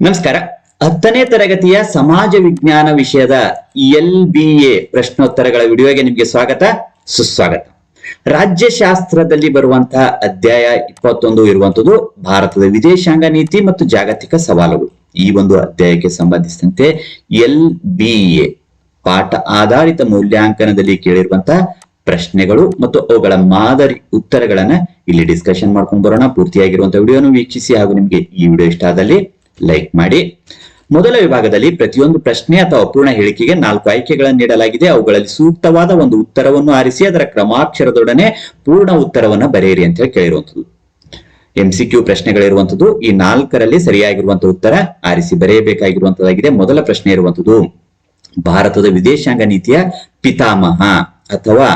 ನಮಸ್ಕಾರ. ಹತ್ತನೇ ತರಗತಿಯ ಸಮಾಜ ವಿಜ್ಞಾನ ವಿಷಯದ ಎಲ್ ಬಿ ಎ ಪ್ರಶ್ನೋತ್ತರಗಳ ವಿಡಿಯೋಗೆ ನಿಮಗೆ ಸ್ವಾಗತ, ಸುಸ್ವಾಗತ. ರಾಜ್ಯಶಾಸ್ತ್ರದಲ್ಲಿ ಬರುವಂತಹ ಅಧ್ಯಾಯ ಇಪ್ಪತ್ತೊಂದು ಇರುವಂತದ್ದು ಭಾರತದ ವಿದೇಶಾಂಗ ನೀತಿ ಮತ್ತು ಜಾಗತಿಕ ಸವಾಲುಗಳು. ಈ ಒಂದು ಅಧ್ಯಾಯಕ್ಕೆ ಸಂಬಂಧಿಸಿದಂತೆ ಎಲ್ ಬಿ ಎ ಪಾಠ ಆಧಾರಿತ ಮೌಲ್ಯಾಂಕನದಲ್ಲಿ ಕೇಳಿರುವಂತಹ ಪ್ರಶ್ನೆಗಳು ಮತ್ತು ಅವುಗಳ ಮಾದರಿ ಉತ್ತರಗಳನ್ನ ಇಲ್ಲಿ ಡಿಸ್ಕಷನ್ ಮಾಡ್ಕೊಂಡು ಬರೋಣ. ಪೂರ್ತಿಯಾಗಿರುವಂತಹ ವಿಡಿಯೋನು ವೀಕ್ಷಿಸಿ ಹಾಗೂ ನಿಮಗೆ ಈ ವಿಡಿಯೋ ಇಷ್ಟ ಆದಲ್ಲಿ ಲೈಕ್ ಮಾಡಿ. ಮೊದಲ ವಿಭಾಗದಲ್ಲಿ ಪ್ರತಿಯೊಂದು ಪ್ರಶ್ನೆ ಅಥವಾ ಅಪೂರ್ಣ ಹೇಳಿಕೆಗೆ ನಾಲ್ಕು ಆಯ್ಕೆಗಳನ್ನು ನೀಡಲಾಗಿದೆ. ಅವುಗಳಲ್ಲಿ ಸೂಕ್ತವಾದ ಒಂದು ಉತ್ತರವನ್ನು ಆರಿಸಿ, ಅದರ ಕ್ರಮಾಕ್ಷರದೊಡನೆ ಪೂರ್ಣ ಉತ್ತರವನ್ನು ಬರೆಯಿರಿ ಅಂತ ಹೇಳಿ ಕೇಳಿರುವಂತದ್ದು ಎಂಸಿಕ್ಯೂ ಪ್ರಶ್ನೆಗಳಿರುವಂತದ್ದು ಈ ನಾಲ್ಕರಲ್ಲಿ ಸರಿಯಾಗಿರುವಂತಹ ಉತ್ತರ ಆರಿಸಿ ಬರೆಯಬೇಕಾಗಿರುವಂತದ್ದಾಗಿದೆ ಮೊದಲ ಪ್ರಶ್ನೆ ಇರುವಂತದ್ದು ಭಾರತದ ವಿದೇಶಾಂಗ ನೀತಿಯ ಪಿತಾಮಹ ಅಥವಾ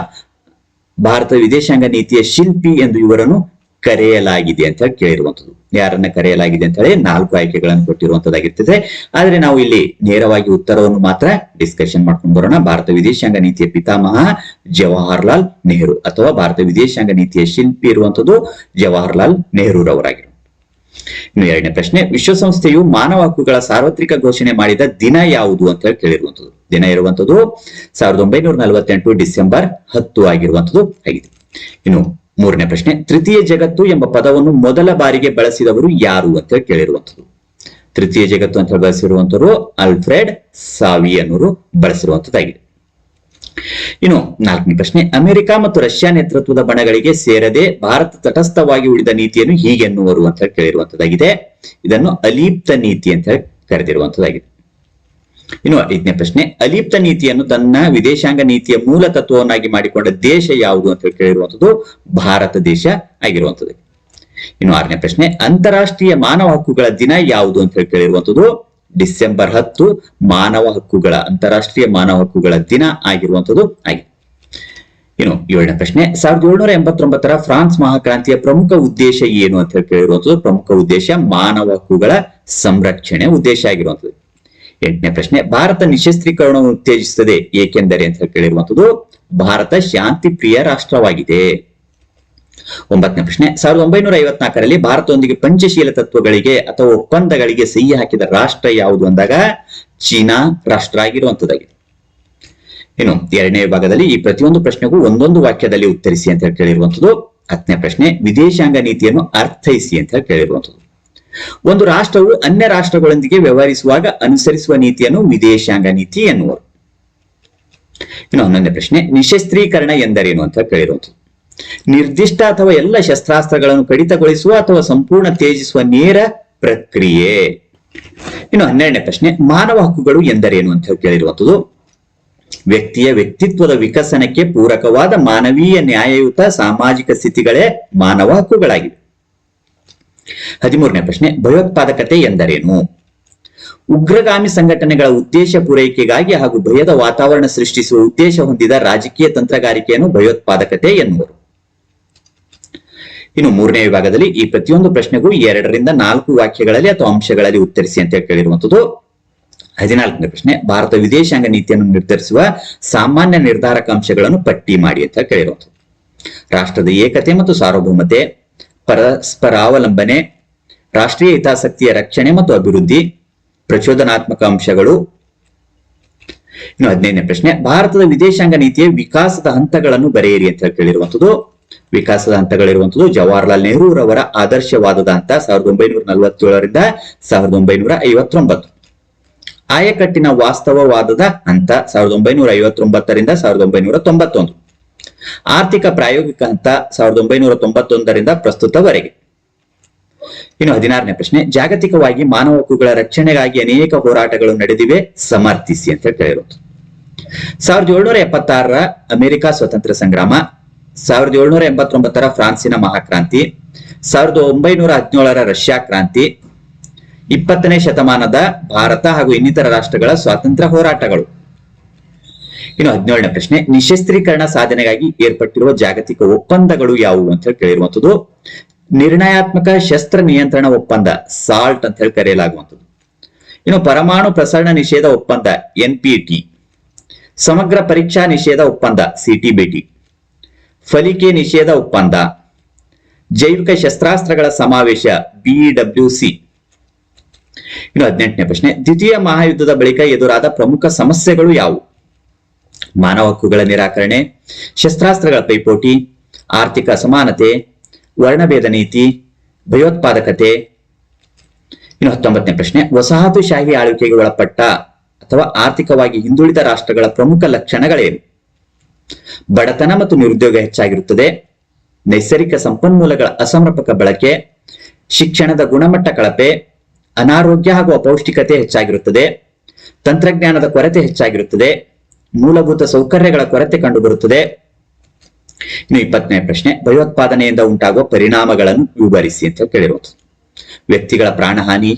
ಭಾರತ ವಿದೇಶಾಂಗ ನೀತಿಯ ಶಿಲ್ಪಿ ಎಂದು ಇವರನ್ನು ಕರೆಯಲಾಗಿದೆ ಅಂತ ಹೇಳಿ ಕೇಳಿರುವಂತದ್ದು ಯಾರನ್ನ ಕರೆಯಲಾಗಿದೆ ಅಂತ ಹೇಳಿ ನಾಲ್ಕು ಆಯ್ಕೆಗಳನ್ನು ಕೊಟ್ಟಿರುವಂತದ್ದಾಗಿರ್ತದೆ ಆದ್ರೆ ನಾವು ಇಲ್ಲಿ ನೇರವಾಗಿ ಉತ್ತರವನ್ನು ಮಾತ್ರ ಡಿಸ್ಕಷನ್ ಮಾಡ್ಕೊಂಡು ಬರೋಣ. ಭಾರತ ವಿದೇಶಾಂಗ ನೀತಿಯ ಪಿತಾಮಹ ಜವಾಹರ್ಲಾಲ್ ನೆಹರು ಅಥವಾ ಭಾರತ ವಿದೇಶಾಂಗ ನೀತಿಯ ಶಿಲ್ಪಿ ಇರುವಂತದ್ದು ಜವಾಹರ್ಲಾಲ್ ನೆಹರೂರವರಾಗಿರು. ಇನ್ನು ಎರಡನೇ ಪ್ರಶ್ನೆ, ವಿಶ್ವಸಂಸ್ಥೆಯು ಮಾನವ ಹಕ್ಕುಗಳ ಸಾರ್ವತ್ರಿಕ ಘೋಷಣೆ ಮಾಡಿದ ದಿನ ಯಾವುದು ಅಂತ ಹೇಳಿ ಕೇಳಿರುವಂತದ್ದು ದಿನ ಇರುವಂತದ್ದು ಸಾವಿರದ ಒಂಬೈನೂರ ನಲವತ್ತೆಂಟು ಡಿಸೆಂಬರ್ ಹತ್ತು ಆಗಿರುವಂತದ್ದು ಆಗಿದೆ. ಇನ್ನು ಮೂರನೇ ಪ್ರಶ್ನೆ, ತೃತೀಯ ಜಗತ್ತು ಎಂಬ ಪದವನ್ನು ಮೊದಲ ಬಾರಿಗೆ ಬಳಸಿದವರು ಯಾರು ಅಂತ ಹೇಳಿ ಕೇಳಿರುವಂತದ್ದು ತೃತೀಯ ಜಗತ್ತು ಅಂತ ಬಳಸಿರುವಂತವರು ಅಲ್ಫ್ರೆಡ್ ಸಾವಿ ಅನ್ನೋರು ಬಳಸಿರುವಂತದ್ದಾಗಿದೆ ಇನ್ನು ನಾಲ್ಕನೇ ಪ್ರಶ್ನೆ, ಅಮೆರಿಕ ಮತ್ತು ರಷ್ಯಾ ನೇತೃತ್ವದ ಬಣಗಳಿಗೆ ಸೇರದೆ ಭಾರತ ತಟಸ್ಥವಾಗಿ ಉಳಿದ ನೀತಿಯನ್ನು ಹೀಗೆನ್ನುವರು ಅಂತ ಕೇಳಿರುವಂತದ್ದಾಗಿದೆ ಇದನ್ನು ಅಲೀಪ್ತ ನೀತಿ ಅಂತ ಕರೆದಿರುವಂತದ್ದಾಗಿದೆ ಇನ್ನು ಐದನೇ ಪ್ರಶ್ನೆ, ಅಲಿಪ್ತ ನೀತಿಯನ್ನು ತನ್ನ ವಿದೇಶಾಂಗ ನೀತಿಯ ಮೂಲ ತತ್ವವನ್ನಾಗಿ ಮಾಡಿಕೊಂಡ ದೇಶ ಯಾವುದು ಅಂತ ಹೇಳಿ ಕೇಳಿರುವಂತದ್ದು ಭಾರತ ದೇಶ ಆಗಿರುವಂತದ್ದು ಇನ್ನು ಆರನೇ ಪ್ರಶ್ನೆ, ಅಂತಾರಾಷ್ಟ್ರೀಯ ಮಾನವ ಹಕ್ಕುಗಳ ದಿನ ಯಾವುದು ಅಂತ ಹೇಳಿ ಕೇಳಿರುವಂತದ್ದು ಡಿಸೆಂಬರ್ ಹತ್ತು, ಮಾನವ ಹಕ್ಕುಗಳ, ಅಂತಾರಾಷ್ಟ್ರೀಯ ಮಾನವ ಹಕ್ಕುಗಳ ದಿನ ಆಗಿರುವಂತದ್ದು ಆಗಿದೆ. ಇನ್ನು ಏಳನೇ ಪ್ರಶ್ನೆ, ಸಾವಿರದ ಏಳ್ನೂರ ಎಂಬತ್ತೊಂಬತ್ತರ ಫ್ರಾನ್ಸ್ ಮಹಾಕ್ರಾಂತಿಯ ಪ್ರಮುಖ ಉದ್ದೇಶ ಏನು ಅಂತ ಹೇಳಿ ಕೇಳಿರುವಂತದ್ದು ಪ್ರಮುಖ ಉದ್ದೇಶ ಮಾನವ ಹಕ್ಕುಗಳ ಸಂರಕ್ಷಣೆ ಉದ್ದೇಶ ಆಗಿರುವಂತದ್ದು ಎಂಟನೇ ಪ್ರಶ್ನೆ, ಭಾರತ ನಿಶಸ್ತ್ರೀಕರಣವನ್ನು ಉತ್ತೇಜಿಸುತ್ತದೆ ಏಕೆಂದರೆ ಅಂತ ಕೇಳಿರುವಂತದ್ದು ಭಾರತ ಶಾಂತಿ ಪ್ರಿಯ ರಾಷ್ಟ್ರವಾಗಿದೆ. ಒಂಬತ್ತನೇ ಪ್ರಶ್ನೆ, ಸಾವಿರದ ಒಂಬೈನೂರ ಐವತ್ನಾಲ್ಕರಲ್ಲಿ ಭಾರತದೊಂದಿಗೆ ಪಂಚಶೀಲ ತತ್ವಗಳಿಗೆ ಅಥವಾ ಒಪ್ಪಂದಗಳಿಗೆ ಸಹಿ ಹಾಕಿದ ರಾಷ್ಟ್ರ ಯಾವುದು ಅಂದಾಗ ಚೀನಾ ರಾಷ್ಟ್ರ ಆಗಿರುವಂತದ್ದಾಗಿದೆ ಇನ್ನು ಎರಡನೇ ವಿಭಾಗದಲ್ಲಿ ಈ ಪ್ರತಿಯೊಂದು ಪ್ರಶ್ನೆಗೂ ಒಂದೊಂದು ವಾಕ್ಯದಲ್ಲಿ ಉತ್ತರಿಸಿ ಅಂತ ಹೇಳಿ ಕೇಳಿರುವಂತದ್ದು ಹತ್ತನೇ ಪ್ರಶ್ನೆ, ವಿದೇಶಾಂಗ ನೀತಿಯನ್ನು ಅರ್ಥೈಸಿ ಅಂತ ಹೇಳಿ ಒಂದು ರಾಷ್ಟ್ರವು ಅನ್ಯ ರಾಷ್ಟ್ರಗಳೊಂದಿಗೆ ವ್ಯವಹರಿಸುವಾಗ ಅನುಸರಿಸುವ ನೀತಿಯನ್ನು ವಿದೇಶಾಂಗ ನೀತಿ ಎನ್ನುವರು. ಇನ್ನು ಹನ್ನೊಂದನೇ ಪ್ರಶ್ನೆ, ನಿಶಸ್ತ್ರೀಕರಣ ಎಂದರೇನು ಅಂತ ಕೇಳಿರುವಂತದ್ದು ನಿರ್ದಿಷ್ಟ ಅಥವಾ ಎಲ್ಲ ಶಸ್ತ್ರಾಸ್ತ್ರಗಳನ್ನು ಕಡಿತಗೊಳಿಸುವ ಅಥವಾ ಸಂಪೂರ್ಣ ತ್ಯಜಿಸುವ ನೇರ ಪ್ರಕ್ರಿಯೆ. ಇನ್ನು ಹನ್ನೆರಡನೇ ಪ್ರಶ್ನೆ, ಮಾನವ ಹಕ್ಕುಗಳು ಎಂದರೇನು ಅಂತ ಕೇಳಿರುವಂತದ್ದು ವ್ಯಕ್ತಿಯ ವ್ಯಕ್ತಿತ್ವದ ವಿಕಸನಕ್ಕೆ ಪೂರಕವಾದ ಮಾನವೀಯ ನ್ಯಾಯಯುತ ಸಾಮಾಜಿಕ ಸ್ಥಿತಿಗಳೇ ಮಾನವ ಹಕ್ಕುಗಳಾಗಿವೆ. ಹದಿಮೂರನೇ ಪ್ರಶ್ನೆ, ಭಯೋತ್ಪಾದಕತೆ ಎಂದರೇನು? ಉಗ್ರಗಾಮಿ ಸಂಘಟನೆಗಳ ಉದ್ದೇಶ ಪೂರೈಕೆಗಾಗಿ ಹಾಗೂ ಭಯದ ವಾತಾವರಣ ಸೃಷ್ಟಿಸುವ ಉದ್ದೇಶ ಹೊಂದಿದ ರಾಜಕೀಯ ತಂತ್ರಗಾರಿಕೆಯನ್ನು ಭಯೋತ್ಪಾದಕತೆ ಎನ್ನುವರು. ಇನ್ನು ಮೂರನೇ ವಿಭಾಗದಲ್ಲಿ ಈ ಪ್ರತಿಯೊಂದು ಪ್ರಶ್ನೆಗೂ ಎರಡರಿಂದ ನಾಲ್ಕು ವಾಕ್ಯಗಳಲ್ಲಿ ಅಥವಾ ಅಂಶಗಳಲ್ಲಿ ಉತ್ತರಿಸಿ ಅಂತ ಕೇಳಿರುವಂತದ್ದು ಹದಿನಾಲ್ಕನೇ ಪ್ರಶ್ನೆ, ಭಾರತ ವಿದೇಶಾಂಗ ನೀತಿಯನ್ನು ನಿರ್ಧರಿಸುವ ಸಾಮಾನ್ಯ ನಿರ್ಧಾರಕ ಅಂಶಗಳನ್ನು ಪಟ್ಟಿ ಮಾಡಿ ಅಂತ ಕೇಳಿರುವಂತದ್ದು ರಾಷ್ಟ್ರದ ಏಕತೆ ಮತ್ತು ಸಾರ್ವಭೌಮತೆ ಪರಸ್ಪರಾವಲಂಬನೆ ರಾಷ್ಟ್ರೀಯ ಹಿತಾಸಕ್ತಿಯ ರಕ್ಷಣೆ ಮತ್ತು ಅಭಿವೃದ್ಧಿ, ಪ್ರಚೋದನಾತ್ಮಕ ಅಂಶಗಳು. ಇನ್ನು ಹದಿನೈದನೇ ಪ್ರಶ್ನೆ, ಭಾರತದ ವಿದೇಶಾಂಗ ನೀತಿಯ ವಿಕಾಸದ ಹಂತಗಳನ್ನು ಬರೆಯಿರಿ ಅಂತ ಕೇಳಿರುವಂತದ್ದು ವಿಕಾಸದ ಹಂತಗಳಿರುವಂತದ್ದು ಜವಾಹರ್ಲಾಲ್ ನೆಹರೂರವರ ಆದರ್ಶವಾದದ ಹಂತ ಸಾವಿರದ ಒಂಬೈನೂರ ನಲವತ್ತೇಳರಿಂದ ಸಾವಿರದ ಒಂಬೈನೂರ ಐವತ್ತೊಂಬತ್ತು. ಆಯಕಟ್ಟಿನ ವಾಸ್ತವವಾದದ ಹಂತ ಸಾವಿರದ ಒಂಬೈನೂರ ಐವತ್ತೊಂಬತ್ತರಿಂದ ಸಾವಿರದ ಒಂಬೈನೂರ ತೊಂಬತ್ತೊಂದು. ಆರ್ಥಿಕ ಪ್ರಾಯೋಗಿಕ ಹಂತ ಸಾವಿರದ ಒಂಬೈನೂರ ತೊಂಬತ್ತೊಂದರಿಂದ ಪ್ರಸ್ತುತವರೆಗೆ. ಇನ್ನು ಹದಿನಾರನೇ ಪ್ರಶ್ನೆ, ಜಾಗತಿಕವಾಗಿ ಮಾನವ ಹಕ್ಕುಗಳ ರಕ್ಷಣೆಗಾಗಿ ಅನೇಕ ಹೋರಾಟಗಳು ನಡೆದಿವೆ, ಸಮರ್ಥಿಸಿ ಅಂತ ಕೇಳಿರೋದು. ಸಾವಿರದ ಏಳ್ನೂರ ಎಪ್ಪತ್ತಾರರ ಅಮೆರಿಕ ಸ್ವತಂತ್ರ ಸಂಗ್ರಾಮ, ಸಾವಿರದ ಏಳ್ನೂರ ಎಂಬತ್ತೊಂಬತ್ತರ ಫ್ರಾನ್ಸಿನ ಮಹಾಕ್ರಾಂತಿ, ಸಾವಿರದ ಒಂಬೈನೂರ ಹದಿನೇಳರ ರಷ್ಯಾ ಕ್ರಾಂತಿ, ಇಪ್ಪತ್ತನೇ ಶತಮಾನದ ಭಾರತ ಹಾಗೂ ಇನ್ನಿತರ ರಾಷ್ಟ್ರಗಳ ಸ್ವಾತಂತ್ರ್ಯ ಹೋರಾಟಗಳು. ಇನ್ನು ಹದಿನೇಳನೇ ಪ್ರಶ್ನೆ, ನಿಶಸ್ತ್ರೀಕರಣ ಸಾಧನೆಗಾಗಿ ಏರ್ಪಟ್ಟಿರುವ ಜಾಗತಿಕ ಒಪ್ಪಂದಗಳು ಯಾವುವು ಅಂತ ಹೇಳಿ ಕೇಳಿರುವಂತದ್ದು ನಿರ್ಣಯಾತ್ಮಕ ಶಸ್ತ್ರ ನಿಯಂತ್ರಣ ಒಪ್ಪಂದ, ಸಾಲ್ಟ್ ಅಂತ ಹೇಳಿ ಕರೆಯಲಾಗುವಂಥದ್ದು. ಇನ್ನು ಪರಮಾಣು ಪ್ರಸರಣ ನಿಷೇಧ ಒಪ್ಪಂದ, ಎನ್ ಸಮಗ್ರ ಪರೀಕ್ಷಾ ನಿಷೇಧ ಒಪ್ಪಂದ ಸಿಟಿಬಿಟಿ ಫಲಿಕೆ ನಿಷೇಧ ಒಪ್ಪಂದ, ಜೈವಿಕ ಶಸ್ತ್ರಾಸ್ತ್ರಗಳ ಸಮಾವೇಶ ಬಿಡಬ್ಲ್ಯೂಸಿ ಇನ್ನು ಹದಿನೆಂಟನೇ ಪ್ರಶ್ನೆ, ದ್ವಿತೀಯ ಮಹಾಯುದ್ಧದ ಬಳಿಕ ಎದುರಾದ ಪ್ರಮುಖ ಸಮಸ್ಯೆಗಳು ಯಾವುವು? ಮಾನವ ಹಕ್ಕುಗಳ ನಿರಾಕರಣೆ, ಶಸ್ತ್ರಾಸ್ತ್ರಗಳ ಪೈಪೋಟಿ, ಆರ್ಥಿಕ ಅಸಮಾನತೆ ವರ್ಣಭೇದ ನೀತಿ, ಭಯೋತ್ಪಾದಕತೆ. ಇನ್ನು ಹತ್ತೊಂಬತ್ತನೇ ಪ್ರಶ್ನೆ, ವಸಾಹತುಶಾಹಿ ಆಳ್ವಿಕೆಗೆ ಒಳಪಟ್ಟ ಅಥವಾ ಆರ್ಥಿಕವಾಗಿ ಹಿಂದುಳಿದ ರಾಷ್ಟ್ರಗಳ ಪ್ರಮುಖ ಲಕ್ಷಣಗಳೇನು? ಬಡತನ ಮತ್ತು ನಿರುದ್ಯೋಗ ಹೆಚ್ಚಾಗಿರುತ್ತದೆ, ನೈಸರ್ಗಿಕ ಸಂಪನ್ಮೂಲಗಳ ಅಸಮರ್ಪಕ ಬಳಕೆ, ಶಿಕ್ಷಣದ ಗುಣಮಟ್ಟ ಕಳಪೆ, ಅನಾರೋಗ್ಯ ಹಾಗೂ ಅಪೌಷ್ಟಿಕತೆ ಹೆಚ್ಚಾಗಿರುತ್ತದೆ, ತಂತ್ರಜ್ಞಾನದ ಕೊರತೆ ಹೆಚ್ಚಾಗಿರುತ್ತದೆ ಮೂಲಭೂತ ಸೌಕರ್ಯಗಳ ಕೊರತೆ ಕಂಡುಬರುತ್ತದೆ. ಇನ್ನು ಇಪ್ಪತ್ತನೇ ಪ್ರಶ್ನೆ, ಭಯೋತ್ಪಾದನೆಯಿಂದ ಉಂಟಾಗುವ ಪರಿಣಾಮಗಳನ್ನು ವಿವರಿಸಿ ಅಂತ ಕೇಳಿರುವುದು ವ್ಯಕ್ತಿಗಳ ಪ್ರಾಣಹಾನಿ,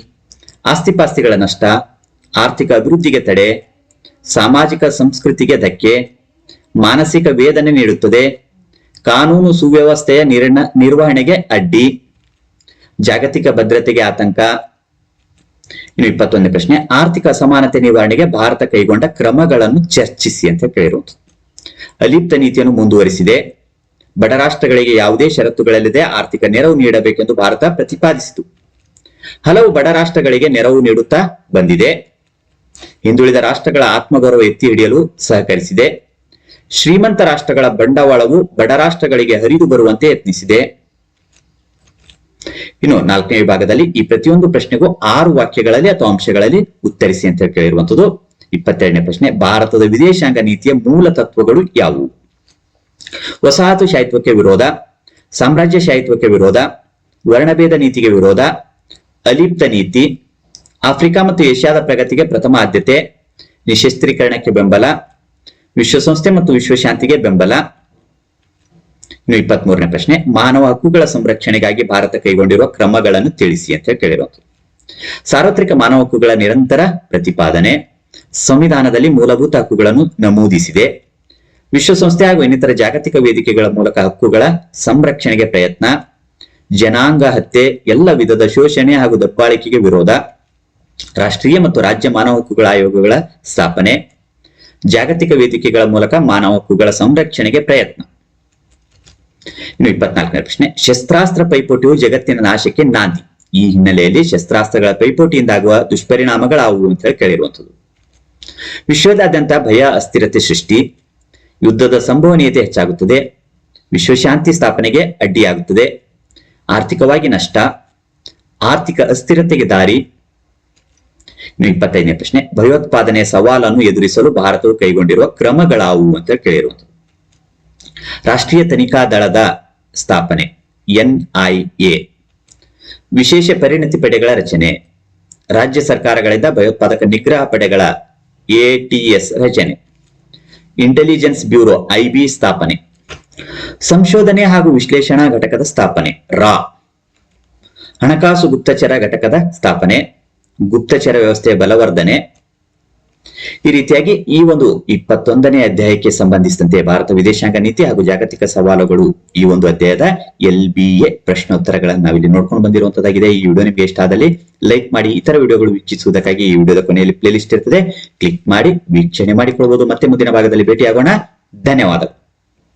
ಆಸ್ತಿಪಾಸ್ತಿಗಳ ನಷ್ಟ, ಆರ್ಥಿಕ ಅಭಿವೃದ್ಧಿಗೆ ತಡೆ, ಸಾಮಾಜಿಕ ಸಂಸ್ಕೃತಿಗೆ ಧಕ್ಕೆ, ಮಾನಸಿಕ ವೇದನೆ ನೀಡುತ್ತದೆ, ಕಾನೂನು ಸುವ್ಯವಸ್ಥೆಯ ನಿರ್ವಹಣೆಗೆ ಅಡ್ಡಿ, ಜಾಗತಿಕ ಭದ್ರತೆಗೆ ಆತಂಕ ಇನ್ನು ಇಪ್ಪತ್ತೊಂದನೇ ಪ್ರಶ್ನೆ, ಆರ್ಥಿಕ ಅಸಮಾನತೆ ನಿವಾರಣೆಗೆ ಭಾರತ ಕೈಗೊಂಡ ಕ್ರಮಗಳನ್ನು ಚರ್ಚಿಸಿ ಅಂತ ಕೇಳಿರುವುದು ಅಲಿಪ್ತ ನೀತಿಯನ್ನು ಮುಂದುವರಿಸಿದೆ. ಬಡ ರಾಷ್ಟ್ರಗಳಿಗೆ ಯಾವುದೇ ಷರತ್ತುಗಳಲ್ಲದೆ ಆರ್ಥಿಕ ನೆರವು ನೀಡಬೇಕೆಂದು ಭಾರತ ಪ್ರತಿಪಾದಿಸಿತು. ಹಲವು ಬಡ ರಾಷ್ಟ್ರಗಳಿಗೆ ನೆರವು ನೀಡುತ್ತಾ ಬಂದಿದೆ. ಹಿಂದುಳಿದ ರಾಷ್ಟ್ರಗಳ ಆತ್ಮಗೌರವ ಎತ್ತಿ ಹಿಡಿಯಲು ಸಹಕರಿಸಿದೆ. ಶ್ರೀಮಂತ ರಾಷ್ಟ್ರಗಳ ಬಂಡವಾಳವು ಬಡ ರಾಷ್ಟ್ರಗಳಿಗೆ ಹರಿದು ಬರುವಂತೆ ಯತ್ನಿಸಿದೆ. ಇನ್ನು ನಾಲ್ಕನೇ ವಿಭಾಗದಲ್ಲಿ ಈ ಪ್ರತಿಯೊಂದು ಪ್ರಶ್ನೆಗೂ ಆರು ವಾಕ್ಯಗಳಲ್ಲಿ ಅಥವಾ ಅಂಶಗಳಲ್ಲಿ ಉತ್ತರಿಸಿ ಅಂತ ಕೇಳಿರುವಂತದ್ದು ಇಪ್ಪತ್ತೆರಡನೇ ಪ್ರಶ್ನೆ, ಭಾರತದ ವಿದೇಶಾಂಗ ನೀತಿಯ ಮೂಲ ತತ್ವಗಳು ಯಾವುವು? ವಸಾಹತುಶಾಹಿತ್ವಕ್ಕೆ ವಿರೋಧ ಸಾಮ್ರಾಜ್ಯಶಾಹಿತ್ವಕ್ಕೆ ವಿರೋಧ, ವರ್ಣಭೇದ ನೀತಿಗೆ ವಿರೋಧ, ಅಲಿಪ್ತ ನೀತಿ, ಆಫ್ರಿಕಾ ಮತ್ತು ಏಷ್ಯಾದ ಪ್ರಗತಿಗೆ ಪ್ರಥಮ ಆದ್ಯತೆ, ನಿಶಸ್ತ್ರೀಕರಣಕ್ಕೆ ಬೆಂಬಲ, ವಿಶ್ವಸಂಸ್ಥೆ ಮತ್ತು ವಿಶ್ವಶಾಂತಿಗೆ ಬೆಂಬಲ ಇನ್ನು ಇಪ್ಪತ್ತ್ ಮೂರನೇ ಪ್ರಶ್ನೆ, ಮಾನವ ಹಕ್ಕುಗಳ ಸಂರಕ್ಷಣೆಗಾಗಿ ಭಾರತ ಕೈಗೊಂಡಿರುವ ಕ್ರಮಗಳನ್ನು ತಿಳಿಸಿ ಅಂತ ಕೇಳಿರೋದು ಸಾರ್ವತ್ರಿಕ ಮಾನವ ಹಕ್ಕುಗಳ ನಿರಂತರ ಪ್ರತಿಪಾದನೆ, ಸಂವಿಧಾನದಲ್ಲಿ ಮೂಲಭೂತ ಹಕ್ಕುಗಳನ್ನು ನಮೂದಿಸಿದೆ, ವಿಶ್ವಸಂಸ್ಥೆ ಹಾಗೂ ಇನ್ನಿತರ ಜಾಗತಿಕ ವೇದಿಕೆಗಳ ಮೂಲಕ ಹಕ್ಕುಗಳ ಸಂರಕ್ಷಣೆಗೆ ಪ್ರಯತ್ನ, ಜನಾಂಗ ಹತ್ಯೆ, ಎಲ್ಲ ವಿಧದ ಶೋಷಣೆ ಹಾಗೂ ದಬ್ಬಾಳಿಕೆಗೆ ವಿರೋಧ, ರಾಷ್ಟ್ರೀಯ ಮತ್ತು ರಾಜ್ಯ ಮಾನವ ಹಕ್ಕುಗಳ ಆಯೋಗಗಳ ಸ್ಥಾಪನೆ, ಜಾಗತಿಕ ವೇದಿಕೆಗಳ ಮೂಲಕ ಮಾನವ ಹಕ್ಕುಗಳ ಸಂರಕ್ಷಣೆಗೆ ಪ್ರಯತ್ನ. ಇನ್ನು ಇಪ್ಪತ್ನಾಲ್ಕನೇ ಪ್ರಶ್ನೆ, ಶಸ್ತ್ರಾಸ್ತ್ರ ಪೈಪೋಟಿಯು ಜಗತ್ತಿನ ನಾಶಕ್ಕೆ ನಾಂದಿ. ಈ ಹಿನ್ನೆಲೆಯಲ್ಲಿ ಶಸ್ತ್ರಾಸ್ತ್ರಗಳ ಪೈಪೋಟಿಯಿಂದಾಗುವ ದುಷ್ಪರಿಣಾಮಗಳಾವು ಅಂತ ಹೇಳಿ ಕೇಳಿರುವಂಥದ್ದು. ವಿಶ್ವದಾದ್ಯಂತ ಭಯ, ಅಸ್ಥಿರತೆ ಸೃಷ್ಟಿ, ಯುದ್ಧದ ಸಂಭವನೀಯತೆ ಹೆಚ್ಚಾಗುತ್ತದೆ, ವಿಶ್ವಶಾಂತಿ ಸ್ಥಾಪನೆಗೆ ಅಡ್ಡಿಯಾಗುತ್ತದೆ, ಆರ್ಥಿಕವಾಗಿ ನಷ್ಟ, ಆರ್ಥಿಕ ಅಸ್ಥಿರತೆಗೆ ದಾರಿ. ಇಪ್ಪತ್ತೈದನೇ ಪ್ರಶ್ನೆ, ಭಯೋತ್ಪಾದನೆಯ ಸವಾಲನ್ನು ಎದುರಿಸಲು ಭಾರತವು ಕೈಗೊಂಡಿರುವ ಕ್ರಮಗಳಾವು ಅಂತ ಕೇಳಿರುವಂಥದ್ದು. ರಾಷ್ಟ್ರೀಯ ತನಿಖಾ ದಳದ ಸ್ಥಾಪನೆ, ಎನ್ಐಎ. ವಿಶೇಷ ಪರಿಣತಿ ಪಡೆಗಳ ರಚನೆ, ರಾಜ್ಯ ಸರ್ಕಾರಗಳಿಂದ ಭಯೋತ್ಪಾದಕ ನಿಗ್ರಹ ಪಡೆಗಳ ಎಟಿಎಸ್ ರಚನೆ ಇಂಟೆಲಿಜೆನ್ಸ್ ಬ್ಯೂರೋ ಐಬಿ ಸ್ಥಾಪನೆ, ಸಂಶೋಧನೆ ಹಾಗೂ ವಿಶ್ಲೇಷಣಾ ಘಟಕದ ಸ್ಥಾಪನೆ, ರಾ. ಹಣಕಾಸು ಗುಪ್ತಚರ ಘಟಕದ ಸ್ಥಾಪನೆ, ಗುಪ್ತಚರ ವ್ಯವಸ್ಥೆಯ ಬಲವರ್ಧನೆ ಈ ರೀತಿಯಾಗಿ ಈ ಒಂದು ಇಪ್ಪತ್ತೊಂದನೇ ಅಧ್ಯಾಯಕ್ಕೆ ಸಂಬಂಧಿಸಿದಂತೆ ಭಾರತ ವಿದೇಶಾಂಗ ನೀತಿ ಹಾಗೂ ಜಾಗತಿಕ ಸವಾಲುಗಳು ಈ ಒಂದು ಅಧ್ಯಾಯದ ಎಲ್ ಬಿ ಎ ಪ್ರಶ್ನೋತ್ತರಗಳನ್ನು ನಾವಿಲ್ಲಿ ನೋಡ್ಕೊಂಡು ಬಂದಿರುವಂತದ್ದಾಗಿದೆ. ಈ ವಿಡಿಯೋ ನಿಮಗೆ ಇಷ್ಟ ಆದಲ್ಲಿ ಲೈಕ್ ಮಾಡಿ, ಇತರ ವಿಡಿಯೋಗಳು ವೀಕ್ಷಿಸುವುದಕ್ಕಾಗಿ ಈ ವಿಡಿಯೋದ ಕೊನೆಯಲ್ಲಿ ಪ್ಲೇಲಿಸ್ಟ್ ಇರ್ತದೆ. ಕ್ಲಿಕ್ ಮಾಡಿ, ವೀಕ್ಷಣೆ ಮಾಡಿಕೊಳ್ಬಹುದು ಮತ್ತೆ ಮುಂದಿನ ಭಾಗದಲ್ಲಿ ಭೇಟಿಯಾಗೋಣ. ಧನ್ಯವಾದಗಳು.